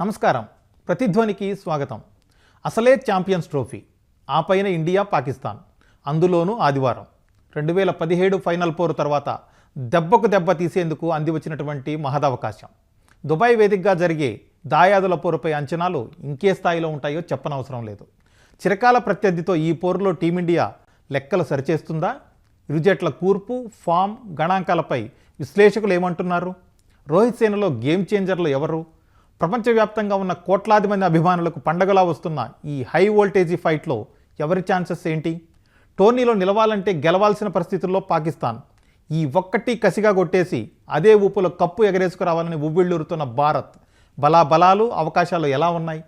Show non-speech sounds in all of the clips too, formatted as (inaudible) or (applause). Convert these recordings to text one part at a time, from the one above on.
నమస్కారం. ప్రతిధ్వనికి స్వాగతం. అసలే ఛాంపియన్స్ ట్రోఫీ. ఆ పైన ఇండియా పాకిస్తాన్. అందులోనూ ఆదివారం. రెండు వేల పదిహేడు ఫైనల్ పోరు తర్వాత దెబ్బకు దెబ్బ తీసేందుకు అంది వచ్చినటువంటి మహదవకాశం. దుబాయ్ వేదికగా జరిగే దాయాదుల పోరుపై అంచనాలు ఇంకే స్థాయిలో ఉంటాయో చెప్పనవసరం లేదు. చిరకాల ప్రత్యర్థితో ఈ పోరులో టీమిండియా లెక్కలు సరిచేస్తుందా? ఇరుజట్ల కూర్పు ఫామ్ గణాంకాలపై విశ్లేషకులు ఏమంటున్నారు? రోహిత్ సేనలో గేమ్ చేంజర్లు ఎవరు? ప్రపంచవ్యాప్తంగా ఉన్న కోట్లాది మంది అభిమానులకు పండగలా వస్తున్న ఈ హై వోల్టేజీ ఫైట్లో ఎవరి ఛాన్సెస్ ఏంటి? టోర్నీలో నిలవాలంటే గెలవాల్సిన పరిస్థితుల్లో పాకిస్తాన్. ఈ ఒక్కటి కసిగా కొట్టేసి అదే ఊపులో కప్పు ఎగరేసుకురావాలని ఉవ్విళ్ళూరుతున్న భారత్. బలా బలాలు అవకాశాలు ఎలా ఉన్నాయి?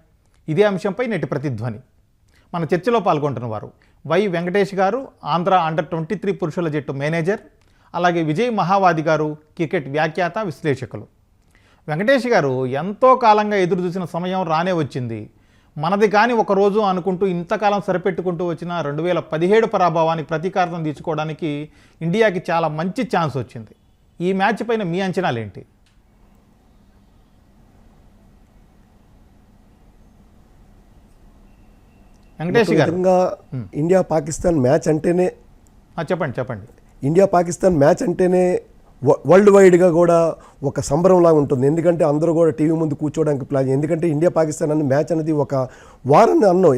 ఇదే అంశంపై నేటి ప్రతిధ్వని. మన చర్చలో పాల్గొంటున్న వారు వై వెంకటేష్ గారు ఆంధ్ర అండర్ ట్వంటీ త్రీ పురుషుల జట్టు మేనేజర్ అలాగే విజయ్ మహావాది గారు క్రికెట్ వ్యాఖ్యాత విశ్లేషకులు. వెంకటేష్ గారు ఎంతో కాలంగా ఎదురు చూసిన సమయం రానే వచ్చింది. మనది కాని ఒక రోజు అనుకుంటూ ఇంతకాలం సరిపెట్టుకుంటూ వచ్చిన రెండు వేల పదిహేడు పరాభవానికి ప్రతీకారం తీర్చుకోవడానికి ఇండియాకి చాలా మంచి ఛాన్స్ వచ్చింది. ఈ మ్యాచ్ పైన మీ అంచనాలు ఏంటి వెంకటేష్ గారు. ఇండియా పాకిస్తాన్ మ్యాచ్ అంటేనే చెప్పండి చెప్పండి. ఇండియా పాకిస్తాన్ మ్యాచ్ అంటేనే వరల్డ్ వైడ్గా కూడా ఒక సంబరంలా ఉంటుంది. ఎందుకంటే అందరూ కూడా టీవీ ముందు కూర్చోవడానికి ప్లాన్ ఎందుకంటే ఇండియా పాకిస్తాన్ అన్న మ్యాచ్ అనేది ఒక వార్ అని అన్నాం.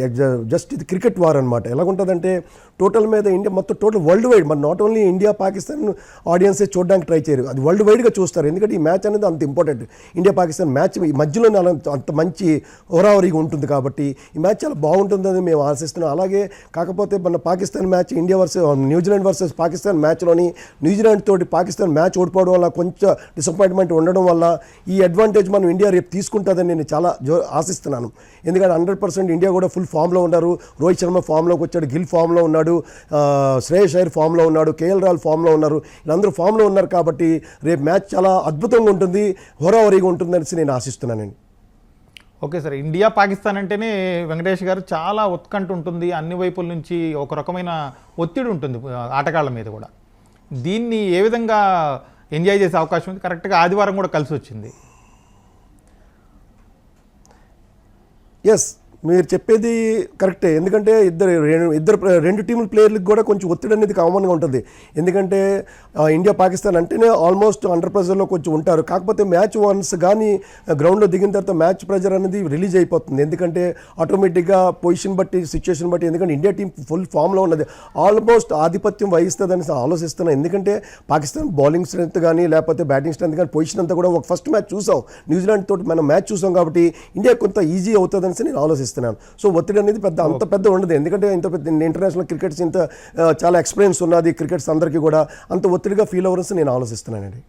జస్ట్ ఇది క్రికెట్ వార్ అనమాట ఎలాగుంటుందంటే టోటల్ మీద ఇండియా మొత్తం టోటల్ వరల్డ్ వైడ్ మరి నాట్ ఓన్లీ ఇండియా పాకిస్తాన్ ఆడియన్సే చూడడానికి ట్రై చేయరు. అది వరల్డ్ వైడ్గా చూస్తారు. ఎందుకంటే ఈ మ్యాచ్ అనేది అంత ఇంపార్టెంట్ ఇండియా పాకిస్తాన్ మ్యాచ్ ఈ మధ్యలోనే అలా అంత మంచి హోరావరిగా ఉంటుంది కాబట్టి ఈ మ్యాచ్ చాలా బాగుంటుందని మేము ఆశిస్తున్నాం. అలాగే కాకపోతే మన Pakistan match India versus New Zealand versus Pakistan మ్యాచ్లోని New Zealand తోటి పాకిస్తాన్ మ్యాచ్ ఓడిపోవడం వల్ల కొంచెం డిసప్పాయింట్మెంట్ ఉండడం వల్ల ఈ అడ్వాంటేజ్ మనం ఇండియా రేపు తీసుకుంటుందని నేను చాలా జో ఆశిస్తున్నాను. ఎందుకంటే హండ్రెడ్ పర్సెంట్ ఇండియా కూడా ఫుల్ ఫామ్లో ఉన్నారు. రోహిత్ శర్మ ఫామ్లోకి వచ్చాడు గిల్ ఫామ్లో ఉన్నాడు శ్రేయస్ అయ్యర్ ఫామ్లో ఉన్నాడు కేఎల్ రాహుల్ ఫామ్లో ఉన్నారు. వీళ్ళందరూ ఫామ్లో ఉన్నారు కాబట్టి రేపు మ్యాచ్ చాలా అద్భుతంగా ఉంటుంది హోరావరీగా ఉంటుందనేసి నేను ఆశిస్తున్నానండి ఓకే సార్ ఇండియా పాకిస్తాన్ అంటేనే వెంకటేష్ గారు చాలా ఉత్కంఠ ఉంటుంది అన్ని వైపుల నుంచి ఒక రకమైన ఒత్తిడి ఉంటుంది ఆటగాళ్ళ మీద కూడా. దీన్ని ఏ విధంగా ఎంజాయ్ చేసే అవకాశం ఉంది. కరెక్ట్గా ఆదివారం కూడా కలిసి వచ్చింది. ఎస్ మీరు చెప్పేది కరెక్టే. ఎందుకంటే ఇద్దరు ఇద్దరు రెండు టీముల ప్లేయర్లకు కూడా కొంచెం ఒత్తిడి అనేది కామన్గా ఉంటుంది. ఎందుకంటే ఇండియా పాకిస్తాన్ అంటేనే ఆల్మోస్ట్ అండర్ ప్రెజర్లో కొంచెం ఉంటారు. కాకపోతే మ్యాచ్ వన్స్ కానీ గ్రౌండ్లో దిగిన తర్వాత మ్యాచ్ ప్రెజర్ అనేది రిలీజ్ అయిపోతుంది. ఎందుకంటే ఆటోమేటిక్గా పొజిషన్ బట్టి సిచ్యువేషన్ బట్టి ఎందుకంటే ఇండియా టీం ఫుల్ ఫామ్లో ఉన్నది. ఆల్మోస్ట్ ఆధిపత్యం వహిస్తుందని ఆలోచిస్తున్నాను ఎందుకంటే పాకిస్తాన్ బౌలింగ్ స్ట్రెంత్ కానీ లేకపోతే బ్యాటింగ్ స్ట్రెంత్ కానీ పొజిషన్ అంతా కూడా ఒక ఫస్ట్ మ్యాచ్ చూసాం. న్యూజిలాండ్ తోటి మనం మ్యాచ్ చూసాం కాబట్టి ఇండియా కొంత ఈజీ అవుతుందని నేను ఆలోచిస్తున్నాను. సో ఒత్తిడి అనేది పెద్ద అంత పెద్ద ఉండదు. ఎందుకంటే ఇంత పెద్ద ఇంటర్నేషనల్ క్రికెట్స్ ఇంత చాలా ఎక్స్పీరియన్స్ ఉన్నది క్రికెట్స్ అందరికీ కూడా. అంత ఒత్తిడిగా ఫీల్ అవ్వరని నేను ఆలోచిస్తున్నానండి.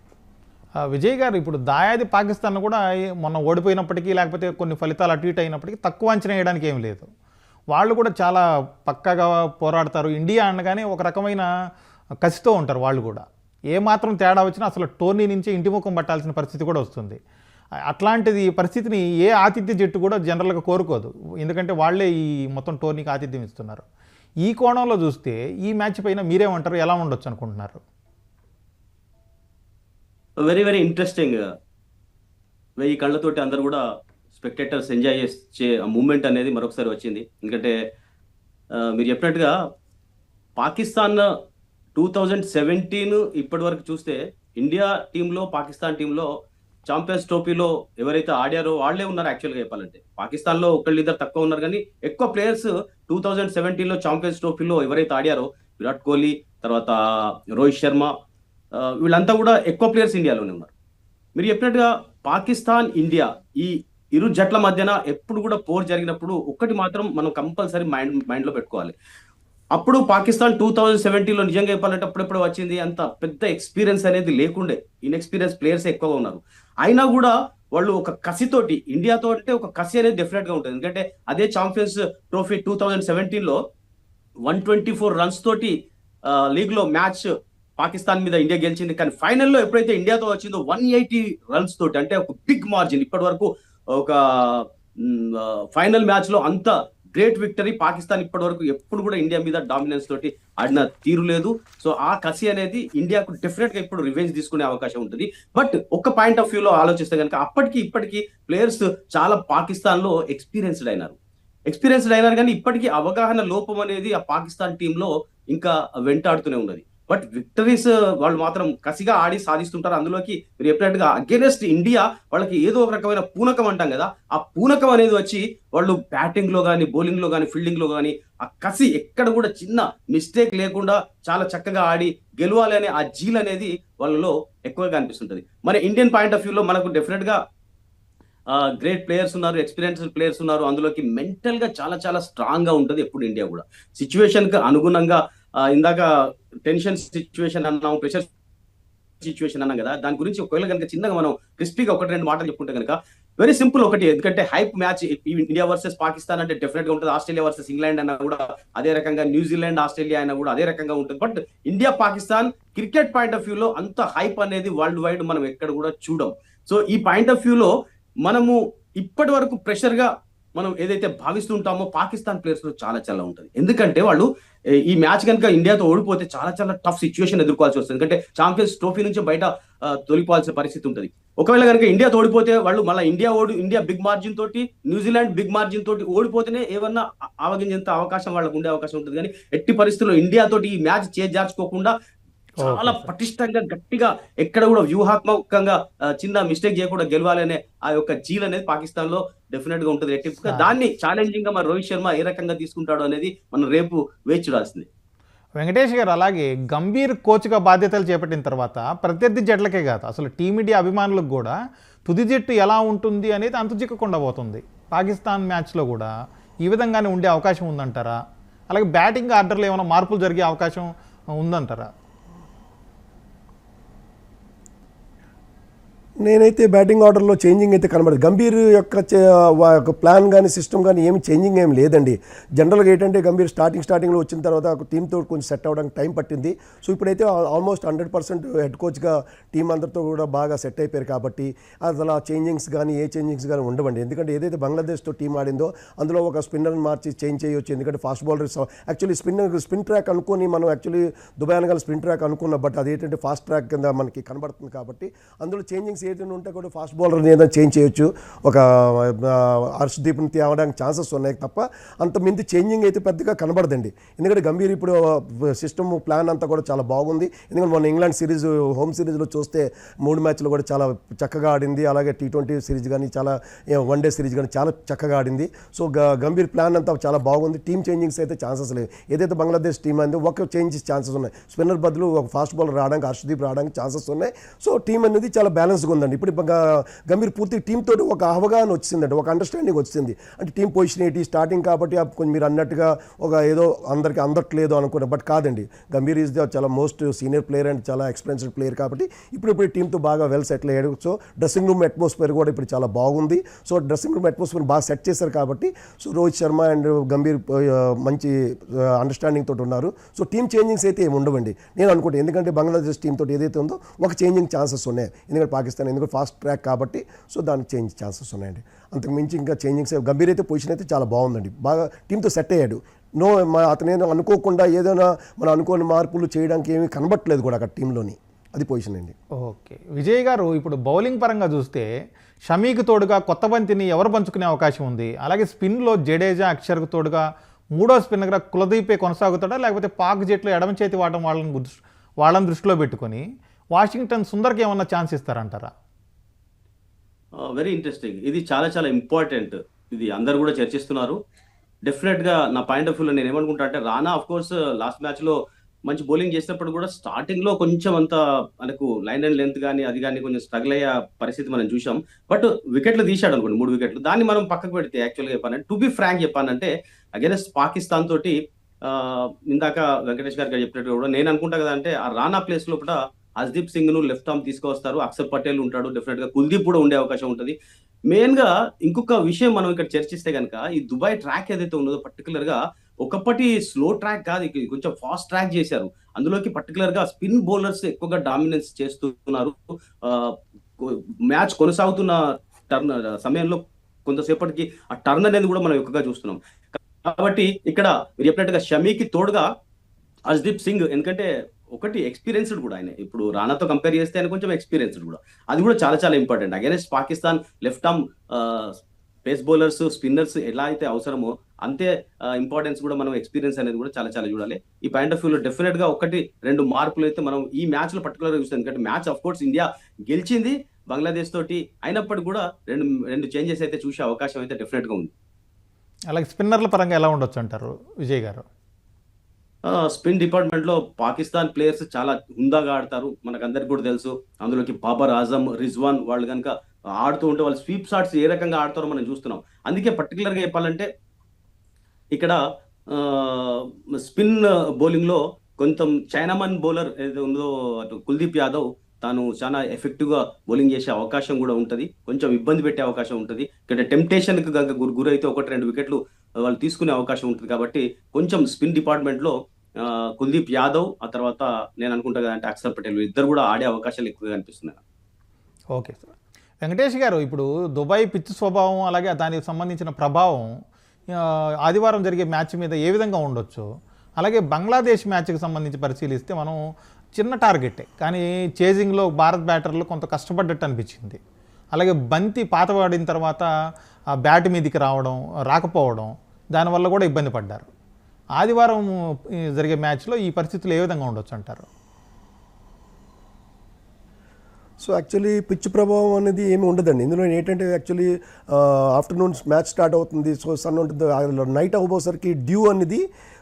విజయ్ గారు ఇప్పుడు దాయాది పాకిస్తాన్ కూడా మొన్న ఓడిపోయినప్పటికీ లేకపోతే కొన్ని ఫలితాలు అటు ఇటు అయినప్పటికీ తక్కువ అంచనా వేయడానికి ఏం లేదు. వాళ్ళు కూడా చాలా పక్కాగా పోరాడతారు. ఇండియా అనగానే ఒక రకమైన కసితో ఉంటారు వాళ్ళు కూడా. ఏ మాత్రం తేడా వచ్చినా అసలు టోర్నీ నుంచి ఇంటి ముఖం పట్టాల్సిన పరిస్థితి కూడా వస్తుంది. అట్లాంటిది పరిస్థితిని ఏ ఆతిథ్య జట్టు కూడా జనరల్గా కోరుకోదు. ఎందుకంటే వాళ్ళే ఈ మొత్తం టోర్నీకి ఆతిథ్యం ఇస్తున్నారు. ఈ కోణంలో చూస్తే ఈ మ్యాచ్ పైన మీరేమంటారు? ఎలా ఉండొచ్చు అనుకుంటున్నారు? వెరీ వెరీ ఇంట్రెస్టింగ్ వెయ్యి కళ్ళతోటి అందరు కూడా స్పెక్టేటర్స్ ఎంజాయ్ చేసే మూమెంట్ అనేది మరొకసారి వచ్చింది. ఎందుకంటే మీరు చెప్పినట్టుగా పాకిస్తాన్ టూ థౌజండ్ సెవెంటీన్ ఇప్పటి వరకు చూస్తే ఇండియా టీంలో పాకిస్తాన్ టీంలో చాంపియన్స్ ట్రోఫీలో ఎవరైతే ఆడారో వాళ్ళే ఉన్నారు యాక్చువల్గా చెప్పాలంటే. పాకిస్తాన్లో ఒకళ్ళు ఇద్దరు తక్కువ ఉన్నారు కానీ ఎక్కువ ప్లేయర్స్ టూ థౌజండ్ సెవెంటీన్లో చాంపియన్స్ ట్రోఫీలో ఎవరైతే ఆడారో విరాట్ కోహ్లీ తర్వాత రోహిత్ శర్మ వీళ్ళంతా కూడా ఎక్కువ ప్లేయర్స్ ఇండియాలోనే ఉన్నారు. మీరు చెప్పినట్టుగా పాకిస్తాన్ ఇండియా ఈ ఇరు జట్ల మధ్యన ఎప్పుడు కూడా పోర్ జరిగినప్పుడు ఒక్కటి మాత్రం మనం కంపల్సరీ మైండ్ మైండ్లో పెట్టుకోవాలి. అప్పుడు పాకిస్తాన్ టూ థౌజండ్ సెవెంటీలో నిజంగా చెప్పాలంటే అప్పుడెప్పుడు వచ్చింది? అంత పెద్ద ఎక్స్పీరియన్స్ అనేది లేకుండే. ఇన్ఎక్స్పీరియన్స్ ప్లేయర్స్ ఎక్కువగా ఉన్నారు. అయినా కూడా వాళ్ళు ఒక కసితోటి ఇండియాతో అంటే ఒక కసి అనేది డెఫినెట్గా ఉంటుంది. ఎందుకంటే అదే ఛాంపియన్స్ ట్రోఫీ టూ థౌజండ్ సెవెంటీన్లో వన్ ట్వంటీ ఫోర్ రన్స్ తోటి లీగ్లో మ్యాచ్ పాకిస్తాన్ మీద ఇండియా గెలిచింది. కానీ ఫైనల్లో ఎప్పుడైతే ఇండియాతో వచ్చిందో వన్ ఎయిటీ రన్స్ తోటి అంటే ఒక బిగ్ మార్జిన్ ఇప్పటి వరకు ఒక ఫైనల్ మ్యాచ్లో అంత గ్రేట్ విక్టరీ. పాకిస్తాన్ ఇప్పటి వరకు ఎప్పుడు కూడా ఇండియా మీద డామినెన్స్ తోటి ఆడిన తీరు లేదు. సో ఆ కసి అనేది ఇండియాకు డెఫినెట్గా ఇప్పుడు రివెంజ్ తీసుకునే అవకాశం ఉంటుంది. బట్ ఒక పాయింట్ ఆఫ్ వ్యూ లో ఆలోచిస్తే కనుక అప్పటికి ఇప్పటికీ ప్లేయర్స్ చాలా పాకిస్తాన్లో ఎక్స్పీరియన్స్డ్ అయినారు. ఎక్స్పీరియన్స్డ్ అయినారు కానీ ఇప్పటికీ అవగాహన లోపం అనేది ఆ పాకిస్తాన్ టీంలో ఇంకా వెంటాడుతూనే ఉన్నది. బట్ విక్టరీస్ వాళ్ళు మాత్రం కసిగా ఆడి సాధిస్తుంటారు. అందులోకి మీరు చెప్పినట్టుగా అగేనెస్ట్ ఇండియా వాళ్ళకి ఏదో ఒక రకమైన పూనకం అంటాం కదా. ఆ పూనకం అనేది వచ్చి వాళ్ళు బ్యాటింగ్లో కానీ బౌలింగ్లో కానీ ఫీల్డింగ్లో కానీ ఆ కసి ఎక్కడ కూడా చిన్న మిస్టేక్ లేకుండా చాలా చక్కగా ఆడి గెలవాలి అనే ఆ జీల్ అనేది వాళ్ళలో ఎక్కువగా అనిపిస్తుంటది మన ఇండియన్ పాయింట్ ఆఫ్ వ్యూలో మనకు డెఫినెట్గా గ్రేట్ ప్లేయర్స్ ఉన్నారు ఎక్స్పీరియన్స్డ్ ప్లేయర్స్ ఉన్నారు. అందులోకి మెంటల్గా చాలా చాలా స్ట్రాంగ్గా ఉంటుంది ఎప్పుడు ఇండియా కూడా. సిచ్యువేషన్కి అనుగుణంగా ఇందాక టెన్షన్ సిచ్యువేషన్ అన్నాం ప్రెషర్ సిచ్యువేషన్ అన్నాం కదా దాని గురించి ఒకవేళ కనుక చిన్నగా మనం క్రిస్పీగా ఒకటి రెండు మాటలు చెప్పుకుంటే కనుక వెరీ సింపుల్ ఒకటి ఎందుకంటే hype match India versus Pakistan అంటే డెఫినెట్గా ఉంటుంది. ఆస్ట్రేలియా వర్సెస్ ఇంగ్లాండ్ అన్న కూడా అదే రకంగా న్యూజిలాండ్ ఆస్ట్రేలియా అయినా కూడా అదే రకంగా ఉంటుంది. But India Pakistan cricket point of వ్యూలో అంత హైప్ అనేది వరల్డ్ వైడ్ మనం ఎక్కడ కూడా చూడం. సో ఈ పాయింట్ ఆఫ్ వ్యూలో మనము ఇప్పటి వరకు ప్రెషర్గా మనం ఏదైతే భావిస్తుంటామో పాకిస్తాన్ ప్లేయర్స్లో చాలా చాలా ఉంటుంది. ఎందుకంటే వాళ్ళు ఈ మ్యాచ్ కనుక ఇండియాతో ఓడిపోతే చాలా చాలా టఫ్ సిచ్యువేషన్ ఎదుర్కోవాల్సి వస్తుంది. ఎందుకంటే ఛాంపియన్స్ ట్రోఫీ నుంచి బయట తొలిపోవాల్సిన పరిస్థితి ఉంటుంది. ఒకవేళ కనుక ఇండియా ఓడిపోతే వాళ్ళు మళ్ళీ ఇండియా ఓడి ఇండియా బిగ్ మార్జిన్ తోటి న్యూజిలాండ్ బిగ్ మార్జిన్ తోటి ఓడిపోతేనే ఏమన్నా ఆవగించేంత అవకాశం వాళ్ళకు ఉండే అవకాశం ఉంటుంది. కానీ ఎట్టి పరిస్థితుల్లో ఇండియా తోటి ఈ మ్యాచ్ చేజార్చుకోకుండా చాలా. పటిష్టంగా గట్టిగా ఎక్కడ కూడా వ్యూహాత్మకంగా చిన్న మిస్టేక్ చేయకుండా గెలవాలనే ఆ యొక్క జీల్ అనేది పాకిస్తాన్లో డెఫినెట్గా ఉంటుంది. ఎట్టి. దాన్ని ఛాలెంజింగ్గా మరి రోహిత్ శర్మ ఏ రకంగా తీసుకుంటాడు అనేది మనం రేపు వేచి చూడాల్సింది. వెంకటేష్ గారు అలాగే గంభీర్ కోచ్గా బాధ్యతలు చేపట్టిన తర్వాత ప్రత్యర్థి జట్లకే కాదు అసలు టీమిండియా అభిమానులకు కూడా తుది జట్టు ఎలా ఉంటుంది అనేది అంతు చిక్కకుండా పోతుంది. పాకిస్తాన్ మ్యాచ్లో కూడా ఈ విధంగానే ఉండే అవకాశం ఉందంటారా? అలాగే బ్యాటింగ్ ఆర్డర్లో ఏమైనా మార్పులు జరిగే అవకాశం ఉందంటారా? నేనైతే బ్యాటింగ్ ఆర్డర్లో చేంజింగ్ అయితే కనబడదు. గంభీర్ యొక్క యొక్క ప్లాన్ కానీ సిస్టమ్ కానీ ఏమి చేంజింగ్ ఏమి లేదండి. జనరల్గా ఏంటంటే గంభీర్ స్టార్టింగ్ స్టార్టింగ్లో వచ్చిన తర్వాత టీంతో కొంచెం సెట్ అవ్వడానికి టైం పట్టింది. సో ఇప్పుడైతే ఆల్మోస్ట్ హండ్రెడ్ పర్సెంట్ హెడ్ కోచ్గా టీం అందరితో కూడా బాగా సెట్ అయిపోయారు కాబట్టి అసలు ఆ చేంజింగ్స్ కానీ ఏ చేంజింగ్స్ కానీ ఉండవండి. ఎందుకంటే ఏదైతే బంగ్లాదేశ్తో టీం ఆడిందో అందులో ఒక స్పిన్నర్ని మార్చి చేంజ్ చేయొచ్చు. ఎందుకంటే fast bowlers actually spinner spin track అనుకొని మనం యాక్చువల్లీ దుబాయ్ అనగా స్పిన్ ట్రాక్ అనుకున్నాం. బట్ అదేంటంటే ఫాస్ట్ ట్రాక్ కింద మనకి కనబడుతుంది కాబట్టి అందులో చేంజింగ్స్ చేతిని ఉంటే కూడా ఫాస్ట్ బౌలర్ని ఏదైనా చేంజ్ చేయొచ్చు. ఒక అర్షదీప్ని హర్షదీప్ని తేవడానికి ఛాన్సెస్ ఉన్నాయి తప్ప అంత మింది చేంజింగ్ అయితే పెద్దగా కనబడదండి. ఎందుకంటే గంభీర్ ఇప్పుడు సిస్టమ్ ప్లాన్ అంతా కూడా చాలా బాగుంది. ఎందుకంటే మన ఇంగ్లాండ్ సిరీస్ హోమ్ సిరీస్లో చూస్తే మూడు మ్యాచ్లు కూడా చాలా చక్కగా ఆడింది. అలాగే టీ ట్వంటీ సిరీస్ కానీ చాలా వన్ డే సిరీస్ కానీ చాలా చక్కగా ఆడింది. సో గంభీర్ ప్లాన్ అంతా చాలా బాగుంది. టీమ్ చేంజింగ్స్ అయితే ఛాన్సెస్ లేవు. ఏదైతే బంగ్లాదేశ్ టీం అందో ఒక చేంజెస్ ఛాన్సెస్ ఉన్నాయి. స్పిన్నర్ బదులు ఒక ఫాస్ట్ బౌలర్ రావడానికి హర్షదీప్ రావడానికి ఛాన్సెస్ ఉన్నాయి. సో టీం అనేది చాలా బ్యాలెన్స్గా ఉందండి. ఇప్పుడు గంభీర్ పూర్తి టీం తోటి ఒక అవగాహన వచ్చిందండి ఒక అండర్స్టాండింగ్ వచ్చింది. అంటే టీం పొజిషన్ ఏంటి స్టార్టింగ్ కాబట్టి కొంచెం మీరు అన్నట్టుగా ఒక ఏదో అందరికి అందట్లేదు అనుకున్నా బట్ కాదండి. గంభీర్ ఈజ్ ద చాలా మోస్ట్ సీనియర్ ప్లేయర్ అండ్ చాలా ఎక్స్పీరియన్స్డ్ ప్లేయర్ కాబట్టి ఇప్పుడు ఇప్పుడు టీంతో బాగా వెల్ సెటిల్ అయ్యాడు. సో డ్రెస్సింగ్ రూమ్ అట్మాస్ఫియర్ కూడా ఇప్పుడు చాలా బాగుంది. సో డ్రెస్సింగ్ రూమ్ అట్మాస్ఫియర్ బాగా సెట్ చేశారు కాబట్టి సో రోహిత్ శర్మ అండ్ గంభీర్ మంచి అండర్స్టాండింగ్ తోటి ఉన్నారు. సో టీం చేంజింగ్స్ అయితే ఏమి ఉండవండి. నేను అనుకుంటే ఎందుకంటే బంగ్లాదేశ్ టీం తోటి ఏదైతే ఉందో ఒక చేంజింగ్ ఛాన్సెస్ ఉన్నాయి. ఎందుకంటే పాకిస్తాన్ ఎందుకంటే ఫాస్ట్ ట్రాక్ కాబట్టి సో దానికి చేంజ్ ఛాన్సెస్ ఉన్నాయండి. అంతకు మించి ఇంకా చేంజింగ్స్ గంభీర్ అయితే పొజిషన్ అయితే చాలా బాగుందండి. బాగా టీంతో సెట్ అయ్యాడు. నో మా ఏదో అనుకోకుండా ఏదైనా మనం అనుకోని మార్పులు చేయడానికి ఏమీ కనబట్టలేదు కూడా అక్కడ టీంలోని అది పొజిషన్ అండి. ఓకే. విజయ్ గారు ఇప్పుడు బౌలింగ్ పరంగా చూస్తే షమీకి తోడుగా కొత్త బంతిని ఎవరు పంచుకునే అవకాశం ఉంది? అలాగే స్పిన్లో జడేజా అక్షర్కు తోడుగా మూడో స్పిన్నర్గా కులదీపే కొనసాగుతాడా? లేకపోతే పాక్ జట్లు ఎడమ చేతి వాడడం వాళ్ళని వాళ్ళని దృష్టిలో పెట్టుకొని వాషింగ్టన్ సుందర్కి ఏమన్నా ఛాన్స్ ఇస్తారంటారా? వెరీ ఇంట్రెస్టింగ్ ఇది చాలా చాలా ఇంపార్టెంట్ ఇది అందరు కూడా చర్చిస్తున్నారు. డెఫినెట్గా నా పాయింట్ ఆఫ్ వ్యూలో నేను ఏమనుకుంటా అంటే రానా ఆఫ్ కోర్స్ లాస్ట్ మ్యాచ్లో మంచి బౌలింగ్ చేసినప్పుడు కూడా స్టార్టింగ్లో కొంచెం అంత మనకు లైన్ అండ్ లెంత్ కానీ అది కానీ కొంచెం స్ట్రగుల్ అయ్యే పరిస్థితి మనం చూసాం బట్ వికెట్లు తీశాడు అనుకోండి మూడు వికెట్లు దాన్ని మనం పక్కకు పెడితే యాక్చువల్గా చెప్పానంటే టు బి ఫ్రాంక్ చెప్పానంటే అగేనెస్ట్ పాకిస్తాన్ తోటి ఇందాక వెంకటేష్ గారు చెప్పినట్టు కూడా నేను అనుకుంటా కదా అంటే ఆ రానా ప్లేస్ లోపల హర్దీప్ సింగ్ను లెఫ్ట్ ఆర్మ్ తీసుకొస్తారు అక్షర్ పటేల్ ఉంటాడు డెఫినెట్గా కుల్దీప్ కూడా ఉండే అవకాశం ఉంటుంది. మెయిన్గా ఇంకొక విషయం మనం ఇక్కడ చర్చిస్తే కనుక ఈ దుబాయ్ ట్రాక్ ఏదైతే ఉన్నదో పర్టికులర్గా ఒకప్పటి స్లో ట్రాక్ కాదు కొంచెం ఫాస్ట్ ట్రాక్ చేశారు. అందులోకి పర్టికులర్గా స్పిన్ బౌలర్స్ ఎక్కువగా డామినెన్స్ చేస్తున్నారు. మ్యాచ్ కొనసాగుతున్న టర్న్ సమయంలో కొంతసేపటికి ఆ టర్న్ అనేది కూడా మనం ఎక్కువగా చూస్తున్నాం. కాబట్టి ఇక్కడ మీరు చెప్పినట్టుగా షమీకి తోడుగా హర్షదీప్ సింగ్ ఎందుకంటే ఒకటి ఎక్స్పీరియన్స్డ్ కూడా ఆయన. ఇప్పుడు రానాతో కంపేర్ చేస్తే ఆయన కొంచెం ఎక్స్పీరియన్స్డ్ కూడా. అది కూడా చాలా చాలా important against Pakistan left arm pace bowlers spinners ఎలా అయితే అవసరమో అంతే ఇంపార్టెన్స్ కూడా మనం ఎక్స్పీరియన్స్ అనేది కూడా చాలా చాలా చూడాలి. ఈ పాయింట్ ఆఫ్ వ్యూలో డెఫినెట్గా ఒకటి రెండు మార్కులు అయితే మనం ఈ మ్యాచ్లో పర్టికులర్గా చూస్తాం. ఎందుకంటే మ్యాచ్ ఆఫ్ కోర్స్ ఇండియా గెలిచింది బంగ్లాదేశ్ తోటి అయినప్పటికీ కూడా రెండు రెండు చేంజెస్ అయితే చూసే అవకాశం అయితే డెఫినెట్గా ఉంది. అలాగే స్పిన్నర్ల పరంగా ఎలా ఉండొచ్చు అంటారు విజయ్ గారు? స్పిన్ డిపార్ట్మెంట్లో పాకిస్తాన్ ప్లేయర్స్ చాలా హుందాగా ఆడతారు. మనకందరికి కూడా తెలుసు. అందులోకి బాబర్ ఆజమ్ రిజ్వాన్ వాళ్ళు కనుక ఆడుతూ ఉంటే వాళ్ళు స్వీప్ షాట్స్ ఏ రకంగా ఆడతారో మనం చూస్తున్నాం. అందుకే పర్టికులర్గా చెప్పాలంటే ఇక్కడ స్పిన్ బౌలింగ్లో కొంత కొంచెం చైనామన్ బౌలర్ ఏదైతే ఉందో అటు కుల్దీప్ యాదవ్ తాను చాలా ఎఫెక్టివ్గా బౌలింగ్ చేసే అవకాశం కూడా ఉంటుంది. కొంచెం ఇబ్బంది పెట్టే అవకాశం ఉంటుంది. ఇక్కడ టెంప్టేషన్కి గురి గురైతే ఒకటి రెండు వికెట్లు వాళ్ళు తీసుకునే అవకాశం ఉంటుంది కాబట్టి కొంచెం స్పిన్ డిపార్ట్మెంట్లో కుల్దీప్ యాదవ్ ఆ తర్వాత నేను అనుకుంటా కదంటే అక్షర్ పటేల్ ఇద్దరు కూడా ఆడే అవకాశాలు ఎక్కువగా కనిపిస్తున్నాయి ఓకే సార్. వెంకటేష్ గారు ఇప్పుడు దుబాయ్ పిచ్ స్వభావం అలాగే దానికి సంబంధించిన ప్రభావం ఆదివారం జరిగే మ్యాచ్ మీద ఏ విధంగా ఉండొచ్చు? అలాగే బంగ్లాదేశ్ మ్యాచ్కి సంబంధించి పరిశీలిస్తే మనం చిన్న టార్గెటే. కానీ చేజింగ్లో భారత్ బ్యాటర్లు కొంత కష్టపడ్డట్టు అనిపించింది. అలాగే బంతి పాతవాడిన తర్వాత ఆ బ్యాట్ మీదకి రావడం రాకపోవడం దానివల్ల కూడా ఇబ్బంది పడ్డారు. ఆదివారం జరిగే మ్యాచ్లో ఈ పరిస్థితులు ఏ విధంగా ఉండొచ్చు అంటారు? సో యాక్చువల్లీ పిచ్ ప్రభావం అనేది ఏమి ఉండదండి. ఇందులో ఏంటంటే యాక్చువల్లీ ఆఫ్టర్నూన్ మ్యాచ్ స్టార్ట్ అవుతుంది. సో సన్ ఉంటుంది నైట్ అవ్వబోసరికి డ్యూ అనేది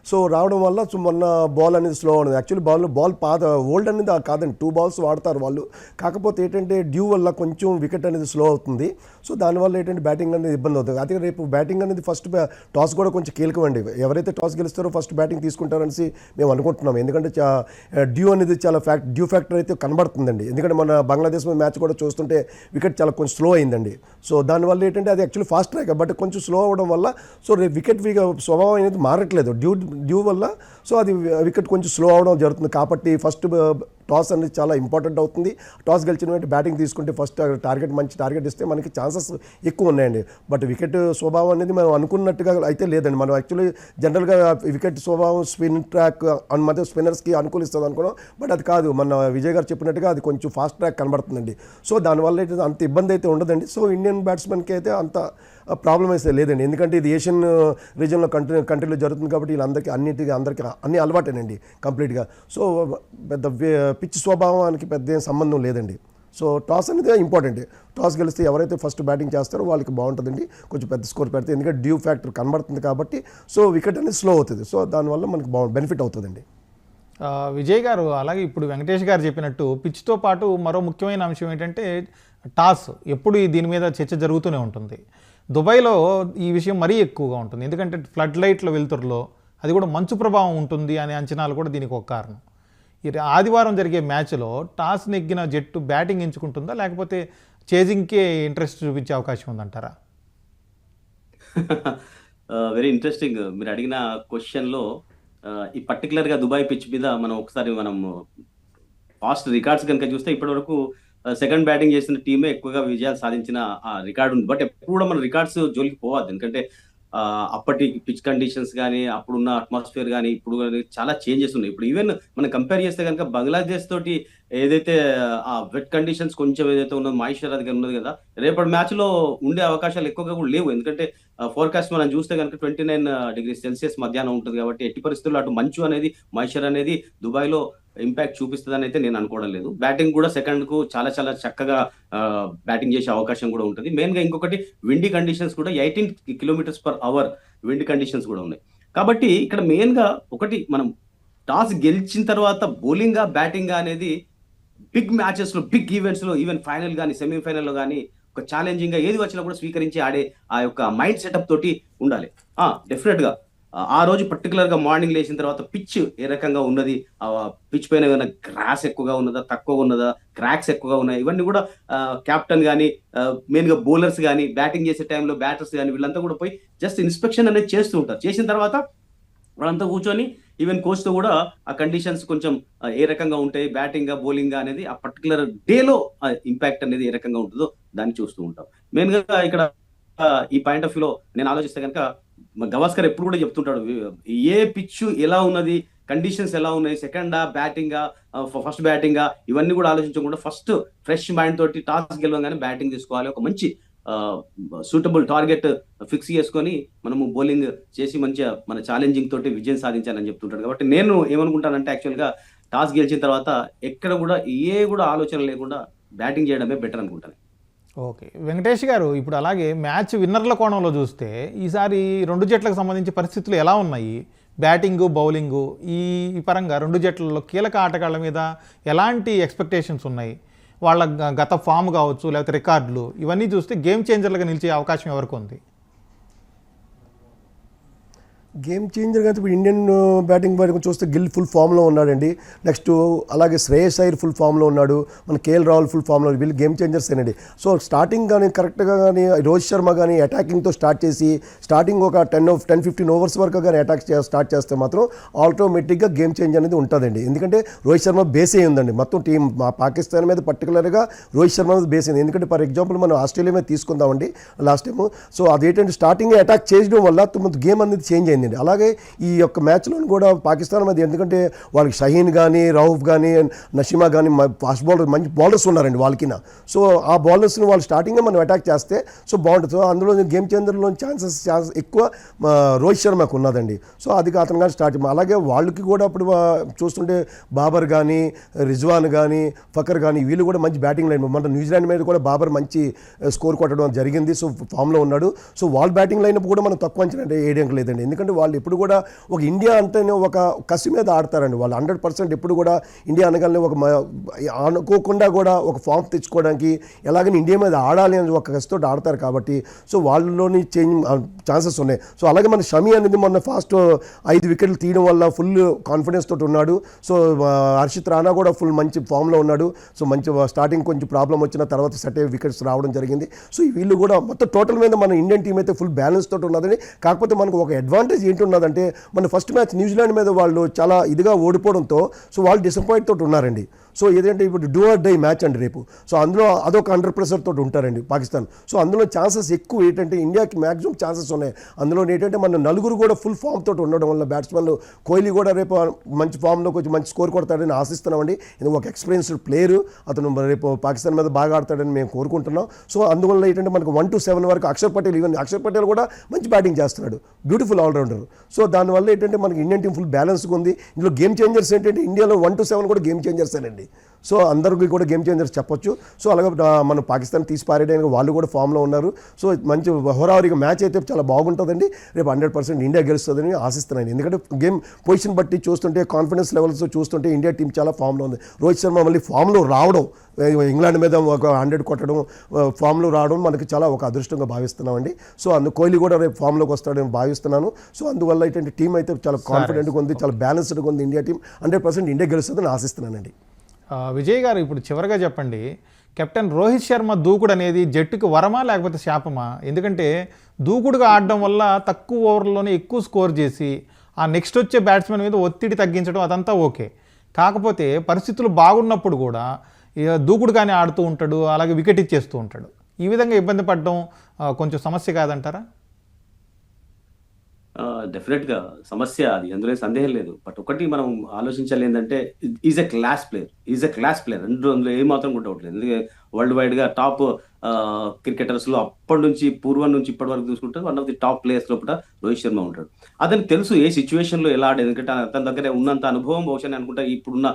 సో రావడం వల్ల సో మొన్న బాల్ అనేది స్లో ఉన్నది యాక్చువల్లీ బాల్ బాల్ పాత ఓల్డ్ అనేది ఆ కాదండి. టూ బాల్స్ వాడతారు వాళ్ళు. కాకపోతే ఏంటంటే డ్యూ వల్ల కొంచెం వికెట్ అనేది స్లో అవుతుంది. సో దానివల్ల ఏంటంటే బ్యాటింగ్ అనేది ఇబ్బంది అవుతుంది. అదే రేపు బ్యాటింగ్ అనేది ఫస్ట్ టాస్ కూడా కొంచెం కీలకం అండి ఎవరైతే టాస్ గెలుస్తారో ఫస్ట్ బ్యాటింగ్ తీసుకుంటారనేసి మేము అనుకుంటున్నాం ఎందుకంటే డ్యూ అనేది చాలా ఫ్యాక్ట్ డ్యూ ఫ్యాక్టర్ అయితే కనబడుతుందండి. ఎందుకంటే మన బంగ్లాదేశ్ మ్యాచ్ కూడా చూస్తుంటే వికెట్ చాలా కొంచెం స్లో అయిందండి. సో దానివల్ల ఏంటంటే అది యాక్చువల్లీ ఫాస్ట్ ట్రాక్ బట్ కొంచెం స్లో అవ్వడం వల్ల సో రేపు వికెట్ స్వభావం అనేది మారట్లేదు. డ్యూ డ్యూ వల్ల సో అది వికెట్ కొంచెం స్లో అవడం జరుగుతుంది. కాబట్టి ఫస్ట్ టాస్ అనేది చాలా ఇంపార్టెంట్ అవుతుంది. టాస్ గెలిచిన వెంటనే బ్యాటింగ్ తీసుకుంటే ఫస్ట్ టార్గెట్ మంచి టార్గెట్ ఇస్తే మనకి ఛాన్సెస్ ఎక్కువ ఉన్నాయండి. బట్ వికెట్ స్వభావం అనేది మనం అనుకున్నట్టుగా అయితే లేదండి. మనం యాక్చువల్లీ జనరల్గా వికెట్ స్వభావం స్పిన్ ట్రాక్ అని మధ్య స్పిన్నర్స్కి అనుకూలిస్తుంది అనుకున్నాం. బట్ అది కాదు మన విజయ్ గారు చెప్పినట్టుగా అది కొంచెం ఫాస్ట్ ట్రాక్ కనబడుతుందండి. సో దానివల్ల అయితే అంత ఇబ్బంది అయితే ఉండదండి. సో ఇండియన్ బ్యాట్స్మెన్కి అయితే అంత ప్రాబ్లం అయితే లేదండి. ఎందుకంటే ఇది ఏషియన్ రీజన్లో కంట్రీ కంట్రీలో జరుగుతుంది కాబట్టి వీళ్ళందరికీ అన్నిటికీ అందరికీ అన్ని అలవాటేనండి కంప్లీట్గా. సో పెద్ద పిచ్ స్వభావానికి పెద్ద ఏం సంబంధం లేదండి. సో టాస్ అనేది ఇంపార్టెంట్. టాస్ గెలిస్తే ఎవరైతే ఫస్ట్ బ్యాటింగ్ చేస్తారో వాళ్ళకి బాగుంటుందండి. కొంచెం పెద్ద స్కోర్ పెడితే ఎందుకంటే డ్యూ ఫ్యాక్టర్ కనబడుతుంది కాబట్టి. సో వికెట్ అనేది స్లో అవుతుంది. సో దానివల్ల మనకి బాగు బెనిఫిట్ అవుతుందండి. విజయ్ గారు అలాగే ఇప్పుడు వెంకటేష్ గారు చెప్పినట్టు పిచ్తో పాటు మరో ముఖ్యమైన అంశం ఏంటంటే టాస్ ఎప్పుడు దీని మీద చర్చ జరుగుతూనే ఉంటుంది. దుబాయ్లో ఈ విషయం మరీ ఎక్కువగా ఉంటుంది. ఎందుకంటే ఫ్లడ్ లైట్ల వెలుతురులో అది కూడా మంచు ప్రభావం ఉంటుంది అనే అంచనాలు కూడా దీనికి ఒక కారణం. ఆదివారం జరిగే మ్యాచ్లో టాస్ నెగ్గిన జట్టు బ్యాటింగ్ ఎంచుకుంటుందా? లేకపోతే చేజింగ్కే ఇంట్రెస్ట్ చూపించే అవకాశం ఉందంటారా? (laughs) వెరీ ఇంట్రెస్టింగ్ మీరు అడిగిన క్వశ్చన్లో ఈ పర్టికులర్గా దుబాయ్ పిచ్ మీద మనం ఒకసారి మనం పాస్ట్ రికార్డ్స్ కనుక చూస్తే ఇప్పటి వరకు సెకండ్ బ్యాటింగ్ చేసిన టీమే ఎక్కువగా విజయాలు సాధించిన ఆ రికార్డు ఉంది. బట్ ఎప్పుడు కూడా మన రికార్డ్స్ జోలికి పోవద్దు. ఎందుకంటే అప్పటి పిచ్ కండిషన్స్ కానీ అప్పుడున్న అట్మాస్ఫియర్ కానీ ఇప్పుడు చాలా చేంజెస్ ఉన్నాయి. ఇప్పుడు ఈవెన్ మనం కంపేర్ చేస్తే కనుక బంగ్లాదేశ్ తోటి ఏదైతే ఆ వెట్ కండిషన్స్ కొంచెం ఏదైతే ఉన్నదో మాయిశ్చర్ అది ఉన్నది కదా రేపటి మ్యాచ్లో ఉండే అవకాశాలు ఎక్కువగా కూడా లేవు. ఎందుకంటే ఫోర్కాస్ట్ మనం చూస్తే కనుక ట్వంటీ నైన్ డిగ్రీ సెల్సియస్ మధ్యాహ్నం ఉంటుంది కాబట్టి ఎట్టి పరిస్థితుల్లో అటు మంచు అనేది మాయిశ్చర్ అనేది దుబాయ్లో ఇంపాక్ట్ చూపిస్తుందని అయితే నేను అనుకోవడం లేదు. బ్యాటింగ్ కూడా సెకండ్కు చాలా చాలా చక్కగా బ్యాటింగ్ చేసే అవకాశం కూడా ఉంటుంది. మెయిన్గా ఇంకొకటి విండీ కండిషన్స్ కూడా eighteen kilometres per hour wind conditions కూడా ఉన్నాయి. కాబట్టి ఇక్కడ మెయిన్గా ఒకటి మనం టాస్ గెలిచిన తర్వాత బౌలింగ్ బ్యాటింగ్ అనేది బిగ్ మ్యాచెస్లో బిగ్ ఈవెంట్స్లో ఈవెన్ ఫైనల్ కానీ సెమీఫైనల్లో కానీ ఒక ఛాలెంజింగ్గా ఏది వచ్చినా కూడా స్వీకరించి ఆడే ఆ యొక్క మైండ్ సెటప్ తోటి ఉండాలి. డెఫినెట్గా. ఆ, రోజు పర్టికులర్గా మార్నింగ్ లేచిన తర్వాత పిచ్ ఏ రకంగా ఉన్నది? ఆ పిచ్ పైన ఏమైనా గ్రాస్ ఎక్కువగా ఉన్నదా? తక్కువ ఉన్నదా? క్రాక్స్ ఎక్కువగా ఉన్నాయి? ఇవన్నీ కూడా కెప్టెన్ కానీ మెయిన్గా బౌలర్స్ కానీ బ్యాటింగ్ చేసే టైంలో బ్యాటర్స్ కానీ వీళ్ళంతా కూడా పోయి జస్ట్ ఇన్స్పెక్షన్ అనేది చేస్తూ ఉంటారు. చేసిన తర్వాత వాళ్ళంతా కూర్చొని ఈవెన్ కోచ్తో కూడా ఆ కండిషన్స్ కొంచెం ఏ రకంగా ఉంటాయి? బ్యాటింగ్ బౌలింగ్ అనేది ఆ పర్టికులర్ డేలో ఇంపాక్ట్ అనేది ఏ రకంగా ఉంటుందో దాన్ని చూస్తూ ఉంటాం. మెయిన్గా ఇక్కడ ఈ పాయింట్ ఆఫ్ వ్యూలో నేను ఆలోచిస్తే కనుక గవాస్కర్ ఎప్పుడు కూడా చెప్తుంటాడు ఏ పిచ్ ఎలా ఉన్నది కండిషన్స్ ఎలా ఉన్నాయి సెకండా బ్యాటింగా ఫస్ట్ బ్యాటింగ్ ఇవన్నీ కూడా ఆలోచించకుండా ఫస్ట్ ఫ్రెష్ మైండ్ తోటి టాస్ గెలవగానే బ్యాటింగ్ తీసుకోవాలి ఒక మంచి సూటబుల్ టార్గెట్ ఫిక్స్ చేసుకొని మనము బౌలింగ్ చేసి మంచిగా మన ఛాలెంజింగ్ తోటి విజయం సాధించాలని చెప్తుంటాడు. కాబట్టి నేను ఏమనుకుంటానంటే యాక్చువల్గా టాస్ గెలిచిన తర్వాత ఎక్కడ కూడా ఏ కూడా ఆలోచన లేకుండా బ్యాటింగ్ చేయడమే బెటర్ అనుకుంటాను. ఓకే. వెంకటేష్ గారు ఇప్పుడు అలాగే మ్యాచ్ విన్నర్ల కోణంలో చూస్తే ఈసారి రెండు జట్లకు సంబంధించి పరిస్థితులు ఎలా ఉన్నాయి? బ్యాటింగు బౌలింగు ఈ పరంగా రెండు జట్లలో కీలక ఆటగాళ్ళ మీద ఎలాంటి ఎక్స్పెక్టేషన్స్ ఉన్నాయి? వాళ్ళ గ- గత ఫామ్ కావచ్చు లేకపోతే రికార్డులు ఇవన్నీ చూస్తే గేమ్ చేంజర్లుగా నిలిచే అవకాశం ఎవరికి ఉంది? గేమ్ చేంజర్ కానీ ఇప్పుడు ఇండియన్ బ్యాటింగ్ బ్యాటింగ్ చూస్తే గిల్ ఫుల్ ఫామ్లో ఉన్నాడండి. నెక్స్ట్ అలాగే శ్రేయస్ అయ్యర్ ఫుల్ ఫామ్లో ఉన్నాడు. మన కేఎల్ రాహుల్ ఫుల్ ఫామ్లో వీళ్ళు గేమ్ చేంజర్స్ అండి. సో స్టార్టింగ్ కానీ కరెక్ట్గా కానీ రోహిత్ శర్మ కానీ అటాకింగ్తో స్టార్ట్ చేసి స్టార్టింగ్ ఒక టెన్ టెన్ ఫిఫ్టీన్ ఓవర్స్ వరకు కానీ అటాక్ స్టార్ట్ చేస్తే మాత్రం ఆటోమేటిక్గా గేమ్ చేంజ్ అనేది ఉంటుందండి. ఎందుకంటే రోహిత్ శర్మ బేస్ అయి ఉందండి. మొత్తం టీం మా పాకిస్తాన్ మీద పర్టికులర్గా రోహిత్ శర్మ మీద బేస్ అయింది ఎందుకంటే ఫర్ ఎగ్జాంపుల్ మనం ఆస్ట్రేలియా మీద తీసుకుందామండి లాస్ట్ టైం సో అదేంటంటే స్టార్టింగ్ అటాక్ చేయడం వల్ల గేమ్ అనేది చేంజ్ అయింది. జరిగింది. అలాగే ఈ యొక్క మ్యాచ్లో కూడా పాకిస్తాన్ మీద ఎందుకంటే వాళ్ళకి షహీన్ కానీ రౌఫ్ కానీ నషీమా కానీ ఫాస్ట్ బౌలర్ మంచి బౌలర్స్ ఉన్నారండి వాళ్ళకి సో ఆ బౌలర్స్ని వాళ్ళు స్టార్టింగ్ మనం అటాక్ చేస్తే సో బాగుంటుంది. సో అందులో గేమ్ చేంజర్లో ఛాన్సెస్ ఛాన్స్ ఎక్కువ రోహిత్ శర్మకు ఉన్నదండి. సో అది అతను కానీ స్టార్ట్ అలాగే వాళ్ళకి కూడా అప్పుడు చూస్తుంటే బాబర్ కానీ రిజ్వాన్ కానీ ఫకర్ కానీ వీళ్ళు కూడా మంచి బ్యాటింగ్ లైన్ మన న్యూజిలాండ్ మీద కూడా బాబర్ మంచి స్కోర్ కొట్టడం జరిగింది. సో ఫామ్లో ఉన్నాడు. సో వాళ్ళ బ్యాటింగ్ లైన్ కూడా మనం తక్కువ అంచనా వేయడం లేదండి. ఎందుకంటే వాళ్ళు ఇప్పుడు కూడా ఒక ఇండియా అంటేనే ఒక కసి మీద ఆడతారండి వాళ్ళు. హండ్రెడ్ పర్సెంట్ ఎప్పుడు కూడా ఇండియా అనగానే ఒక అనుకోకుండా కూడా ఒక ఫామ్ తెచ్చుకోవడానికి ఎలాగని ఇండియా మీద ఆడాలి అని ఒక కసితో ఆడతారు కాబట్టి సో వాళ్ళలోని చేంజ్ ఛాన్సెస్ ఉన్నాయి. సో అలాగే మన షమి అనేది మొన్న ఫాస్ట్ ఐదు వికెట్లు తీయడం వల్ల ఫుల్ కాన్ఫిడెన్స్ తోటి ఉన్నాడు. సో హర్షిత్ రాణా కూడా ఫుల్ మంచి ఫామ్లో ఉన్నాడు. సో మంచి స్టార్టింగ్ కొంచెం ప్రాబ్లం వచ్చిన తర్వాత సెట్ అయ్యే వికెట్స్ రావడం జరిగింది. సో వీళ్ళు కూడా మొత్తం టోటల్ మీద మన ఇండియన్ టీం అయితే ఫుల్ బ్యాలెన్స్ తోటి ఉన్నదని కాకపోతే మనకు ఒక అడ్వాంటేజ్ ఏంటి ఉన్నదంటే మన ఫస్ట్ మ్యాచ్ న్యూజిలాండ్ మీద వాళ్ళు చాలా ఇదిగా ఓడిపోవడంతో సో వాళ్ళు డిసప్పాయింట్ తోటి ఉన్నారండి. సో ఏదంటే ఇప్పుడు డూ ఆర్ డై మ్యాచ్ అండి రేపు. సో అందులో అదొక అండర్ ప్రెషర్ తోటి ఉంటారండి పాకిస్తాన్. సో అందులో ఛాన్సెస్ ఎక్కువ ఏంటంటే ఇండియాకి మ్యాక్సిమం ఛాన్సెస్ ఉన్నాయి. అందులో ఏంటంటే మన నలుగురు కూడా ఫుల్ ఫామ్ తోటి ఉండడం వల్ల బ్యాట్స్మెన్లు కోహ్లీ కూడా రేపు మంచి ఫామ్లో కొంచెం మంచి స్కోర్ కొడతాడని ఆశిస్తున్నామండి. ఇది ఒక ఎక్స్పీరియన్స్డ్ ప్లేయర్ అతను రేపు పాకిస్తాన్ మీద బాగా ఆడతాడని మేము కోరుకుంటున్నాం. సో అందువల్ల ఏంటంటే మనకు వన్ టు సెవెన్ వరకు అక్షర్ పటేల్ ఈవెన్ అక్షర్ పటేల్ కూడా మంచి బ్యాటింగ్ చేస్తున్నాడు. బ్యూటిఫుల్ ఆల్రౌండర్ సో దానివల్ల ఏంటంటే మనకి ఇండియన్ టీం ఫుల్ బ్యాలెన్స్గా ఉంది. ఇందులో గేమ్ చేంజర్స్ ఏంటంటే ఇండియాలో వన్ టు సెవెన్ కూడా గేమ్ చేంజర్స్ అండి సో అందరికీ కూడా గేమ్ చేంజర్స్ చెప్పొచ్చు. సో అలాగే మనం పాకిస్తాన్ తీసి పారేయడానికి వాళ్ళు కూడా ఫామ్లో ఉన్నారు. సో మంచి హోరావరిగా మ్యాచ్ అయితే చాలా బాగుంటుందండి. రేపు హండ్రెడ్ పర్సెంట్ ఇండియా గెలుస్తుందని ఆశిస్తున్నాను. ఎందుకంటే గేమ్ పొజిషన్ బట్టి చూస్తుంటే కాన్ఫిడెన్స్ లెవెల్స్ చూస్తుంటే ఇండియా టీం చాలా ఫామ్లో ఉంది. రోహిత్ శర్మ మళ్ళీ ఫామ్లో రావడం ఇంగ్లాండ్ మీద ఒక హండ్రెడ్ కొట్టడం ఫామ్లో రావడం మనకి చాలా ఒక అదృష్టంగా భావిస్తున్నామండి. సో అందు కోహ్లీ కూడా రేపు ఫామ్లోకి వస్తాడని భావిస్తున్నాను. సో అందువల్ల ఏంటంటే టీం అయితే చాలా కాన్ఫిడెంట్గా ఉంది చాలా బ్యాలెన్స్డ్గా ఉంది India team hundred percent India గెలుస్తుందని ఆశిస్తున్నానండి. విజయ్ గారు ఇప్పుడు చివరిగా చెప్పండి కెప్టెన్ రోహిత్ శర్మ దూకుడు అనేది జట్టుకు వరమా లేకపోతే శాపమా? ఎందుకంటే దూకుడుగా ఆడడం వల్ల తక్కువ ఓవర్లోనే ఎక్కువ స్కోర్ చేసి ఆ నెక్స్ట్ వచ్చే బ్యాట్స్మెన్ మీద ఒత్తిడి తగ్గించడం అదంతా ఓకే. కాకపోతే పరిస్థితులు బాగున్నప్పుడు కూడా ఇక దూకుడుగానే ఆడుతూ ఉంటాడు అలాగే వికెట్ ఇచ్చేస్తూ ఉంటాడు. ఈ విధంగా ఇబ్బంది పడడం కొంచెం సమస్య కాదంటారా? డెఫినెట్గా సమస్య అది. అందులో సందేహం లేదు. బట్ ఒకటి మనం ఆలోచించాలి ఏంటంటే is a class player is a class player రెండు అందులో ఏ మాత్రం కూడా డౌట్ లేదు. ఎందుకంటే వరల్డ్ వైడ్గా టాప్ క్రికెటర్స్లో అప్పటి నుంచి పూర్వం నుంచి ఇప్పటి వరకు చూసుకుంటే one of the top players లోపల రోహిత్ శర్మ ఉంటాడు. అతనికి తెలుసు ఏ సిచ్యువేషన్లో ఎలా ఆడేది ఎందుకంటే అతని దగ్గర ఉన్నంత అనుభవం బహుశా నేను అనుకుంటా ఇప్పుడున్న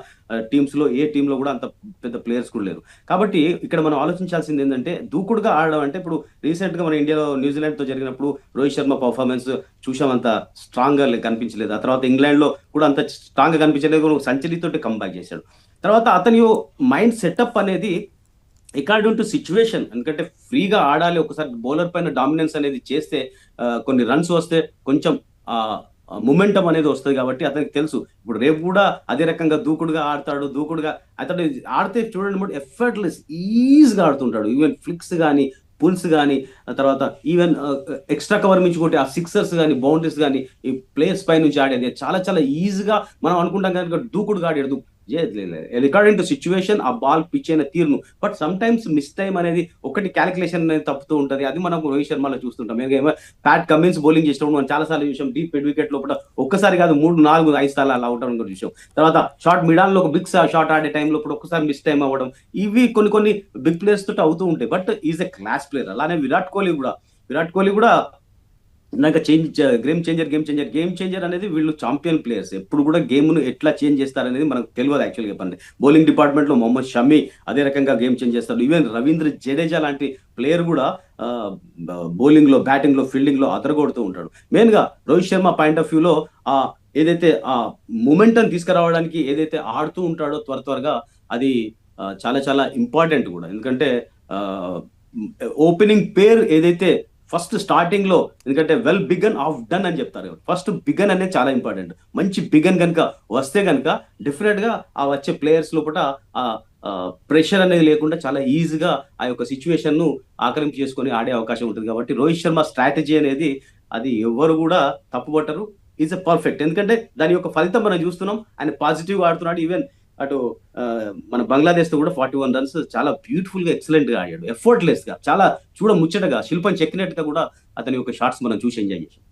టీమ్స్లో ఏ టీమ్లో కూడా అంత పెద్ద ప్లేయర్స్ కూడా లేరు. కాబట్టి ఇక్కడ మనం ఆలోచించాల్సింది ఏంటంటే దూకుడుగా ఆడడం అంటే ఇప్పుడు రీసెంట్గా మన ఇండియాలో న్యూజిలాండ్తో జరిగినప్పుడు రోహిత్ శర్మ పర్ఫార్మెన్స్ చూసామంత స్ట్రాంగ్గా కనిపించలేదు. ఆ తర్వాత ఇంగ్లాండ్లో కూడా అంత స్ట్రాంగ్గా కనిపించలేదు సెంచరీ కంబ్యాక్ చేశాడు. తర్వాత అతని మైండ్ సెటప్ అనేది అకార్డింగ్ టు సిచ్యువేషన్ ఎందుకంటే ఫ్రీగా ఆడాలి ఒకసారి బౌలర్ పైన డామినెన్స్ అనేది చేస్తే కొన్ని రన్స్ వస్తే కొంచెం మొమెంటం అనేది వస్తుంది కాబట్టి అతనికి తెలుసు. ఇప్పుడు రేపు కూడా అదే రకంగా దూకుడుగా ఆడతాడు దూకుడుగా అతడు ఆడితే చూడండి ఎఫర్ట్లెస్ ఈజీగా ఆడుతుంటాడు. ఈవెన్ ఫ్లిక్స్ కానీ పుల్స్ కానీ తర్వాత ఈవెన్ ఎక్స్ట్రా కవర్ నుంచి కొట్టి ఆ సిక్సర్స్ కానీ బౌండరీస్ కానీ ఈ ప్లేయర్స్ పై నుంచి ఆడేది. చాలా చాలా ఈజీగా మనం అనుకుంటాం కనుక దూకుడుగా రికార్డింగ్ టు సిచ్యువేషన్ ఆ బాల్ పిచ్ అయిన తీరును. But sometimes miss time అనేది ఒకటి క్యాలిక్యులేషన్ అనేది తప్పుతూ ఉంటుంది. అది మనం రోహిత్ శర్మలో చూస్తుంటాం. ఎందుకంటే ప్యాట్ కమిన్స్ బౌలింగ్ చేసినప్పుడు మనం చాలా సార్లు చూసాం. డీప్ మిడ్ వికెట్ లోపల ఒక్కసారి కాదు మూడు నాలుగు ఐదు సార్లు అలా అవటం కూడా చూసాం. తర్వాత షార్ట్ మిడాన్లో ఒక బిగ్ షార్ట్ ఆడే టైంలో ఇప్పుడు ఒక్కసారి మిస్ టైం అవ్వడం. ఇవి కొన్ని కొన్ని బిగ్ ప్లేయర్స్ తోటి అవుతూ ఉంటాయి. But is a class player అలానే విరాట్ కోహ్లీ కూడా. విరాట్ కోహ్లీ కూడా నాకు change game changer game changer game changer అనేది వీళ్ళు ఛాంపియన్ ప్లేయర్స్ ఎప్పుడు కూడా గేమ్ను ఎట్లా చేంజ్ చేస్తారనేది మనకు తెలియదు యాక్చువల్గా చెప్పండి బౌలింగ్ డిపార్ట్మెంట్లో మొహమ్మద్ షమి అదే రకంగా గేమ్ చేంజ్ చేస్తారు ఈవెన్ రవీంద్ర జడేజా లాంటి ప్లేయర్ కూడా బౌలింగ్లో బ్యాటింగ్లో ఫీల్డింగ్లో అదరగొడుతూ ఉంటాడు. మెయిన్గా రోహిత్ శర్మ పాయింట్ ఆఫ్ వ్యూలో ఆ ఏదైతే ఆ మూమెంటం తీసుకురావడానికి ఏదైతే ఆడుతూ ఉంటాడో త్వర త్వరగా అది చాలా చాలా ఇంపార్టెంట్ కూడా. ఎందుకంటే ఓపెనింగ్ పేర్ ఏదైతే ఫస్ట్ స్టార్టింగ్లో ఎందుకంటే వెల్ బిగన్ ఆఫ్ డన్ అని చెప్తారు. ఫస్ట్ బిగన్ అనేది చాలా ఇంపార్టెంట్ మంచి బిగన్ కనుక వస్తే కనుక డెఫినెట్గా ఆ వచ్చే ప్లేయర్స్ లోపల ఆ ప్రెషర్ అనేది లేకుండా చాలా ఈజీగా ఆ యొక్క సిచ్యువేషన్ను ఆక్రమించి చేసుకొని ఆడే అవకాశం ఉంటుంది. కాబట్టి రోహిత్ శర్మ స్ట్రాటజీ అనేది అది ఎవరు కూడా తప్పుపట్టరు. ఈజ్ అ పర్ఫెక్ట్ ఎందుకంటే దాని యొక్క ఫలితం మనం చూస్తున్నాం. ఆయన పాజిటివ్ ఆడుతున్నాడు. ఈవెన్ అటు మన బంగ్లాదేశ్తో కూడా ఫార్టీ వన్ రన్స్ చాలా బ్యూటిఫుల్గా ఎక్సలెంట్గా ఆడాడు. ఎఫర్ట్లెస్గా చాలా చూడ ముచ్చటగా శిల్పం చెక్కినట్టుగా కూడా అతని యొక్క షాట్స్ మనం చూసి ఎంజాయ్ చేసాం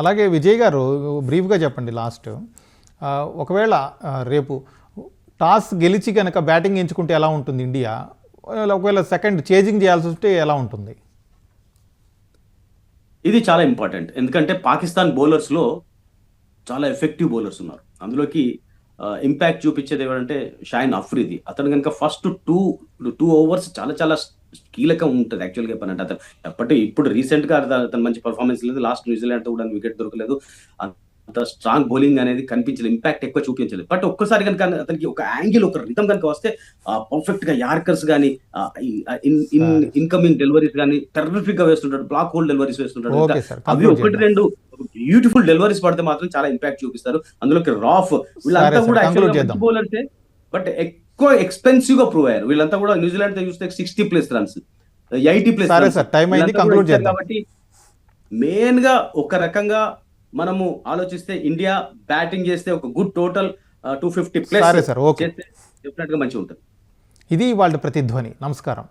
అలాగే విజయ్ గారు బ్రీఫ్గా చెప్పండి లాస్ట్ ఒకవేళ రేపు టాస్ గెలిచి కనుక బ్యాటింగ్ ఎంచుకుంటే ఎలా ఉంటుంది ఇండియా? ఒకవేళ సెకండ్ చేజింగ్ చేయాల్సి వస్తే ఎలా ఉంటుంది? ఇది చాలా ఇంపార్టెంట్ ఎందుకంటే పాకిస్తాన్ బౌలర్స్లో చాలా ఎఫెక్టివ్ బౌలర్స్ ఉన్నారు. అందులోకి ఇంపాక్ట్ చూపించేది ఎవరంటే షాయిన్ అఫ్రీది. అతను కనుక ఫస్ట్ టూ టూ ఓవర్స్ చాలా చాలా కీలకం ఉంటుంది యాక్చువల్గా చెప్పానంటే అతను ఎప్పటి ఇప్పుడు రీసెంట్గా అతను మంచి పర్ఫార్మెన్స్ లేదు. లాస్ట్ న్యూజిలాండ్తో కూడా వికెట్ దొరకలేదు. అంత స్ట్రాంగ్ బౌలింగ్ అనేది కనిపించలేదు. ఇంపాక్ట్ ఎక్కువ చూపించలేదు. బట్ ఒక్కసారి కనుక అతనికి ఒక యాంగిల్ ఒక రిథం కనుక వస్తే పర్ఫెక్ట్గా యార్కర్స్ కానీ ఇన్కమింగ్ డెలివరీస్ కానీ టెర్రిఫిక్గా వేస్తుంటాడు. బ్లాక్ హోల్ డెలివరీస్ వేస్తుంటాడు. అవి ఒకటి రెండు బ్యూటిఫుల్ డెలివరీస్ పడితే మాత్రం చాలా ఇంపాక్ట్ చూపిస్తారు. అందులోకి రాఫ్ వీళ్ళంతా కూడా. బౌలర్సే బట్ ఎక్కువ ఎక్స్పెన్సివ్గా ప్రూవ్ అయ్యారు. వీళ్ళంతా కూడా న్యూజిలాండ్తో చూస్తే sixty plus runs eighty plus. కాబట్టి మెయిన్గా ఒక రకంగా మనము ఆలోచిస్తే ఇండియా బ్యాటింగ్ చేస్తే ఒక good total two fifty plus డెఫినెట్గా మంచిగా ఉంటుంది. ఇది వాళ్ళ ప్రతిధ్వని. నమస్కారం.